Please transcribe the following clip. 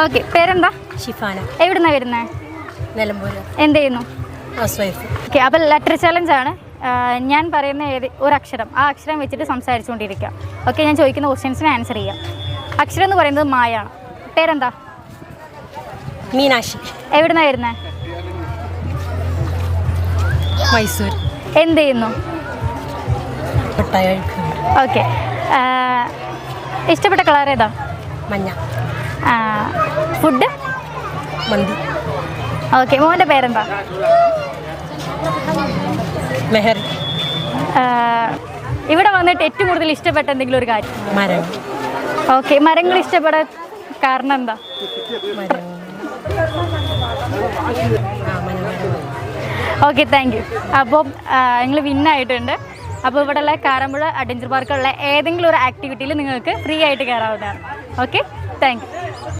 Okay പേരെന്താ? ഷിഫാന. എവിടുന്നാ വരുന്നേ? നിലമ്പൂർ എന്ത് ചെയ്യുന്നു? Housewife. ഓക്കെ അപ്പോൾ ലെറ്റർ ചലഞ്ച് ആണ്. ഞാൻ പറയുന്ന ഏത് ഒരു അക്ഷരം ആ അക്ഷരം വെച്ചിട്ട് സംസാരിച്ചുകൊണ്ടിരിക്കുക ഓക്കെ ഞാൻ ചോദിക്കുന്ന ക്വസ്റ്റ്യൻസിന് ആൻസർ ചെയ്യാം. അക്ഷരം എന്ന് പറയുന്നത് മായാണ്. പേരെന്താ? മീനാക്ഷി. എവിടുന്നാ വരുന്നേ? മൈസൂർ എന്ത് ചെയ്യുന്നു? ഓക്കെ ഇഷ്ടപ്പെട്ട കളർ ഏതാ? മഞ്ഞ. ഫുഡ്? മന്തി. ഓക്കെ മോന്റെ പേരെന്താ? മെഹർ. ഇവിടെ വന്നിട്ട് ഏറ്റവും കൂടുതൽ ഇഷ്ടപ്പെട്ട എന്തെങ്കിലും ഒരു കാര്യം? മരം. ഓക്കെ മരങ്ങൾ ഇഷ്ടപ്പെടാൻ കാരണം എന്താ? Okay thank you. അപ്പോൾ നിങ്ങൾ വിന്നായിട്ടുണ്ട് അപ്പോൾ ഇവിടെയുള്ള കാരമ്പുഴ അഡ്വഞ്ചർ പാർക്കുള്ള ഏതെങ്കിലും ഒരു ആക്ടിവിറ്റിയിൽ നിങ്ങൾക്ക് ഫ്രീ ആയിട്ട് കയറാവുന്നതാണ്. Okay thank U.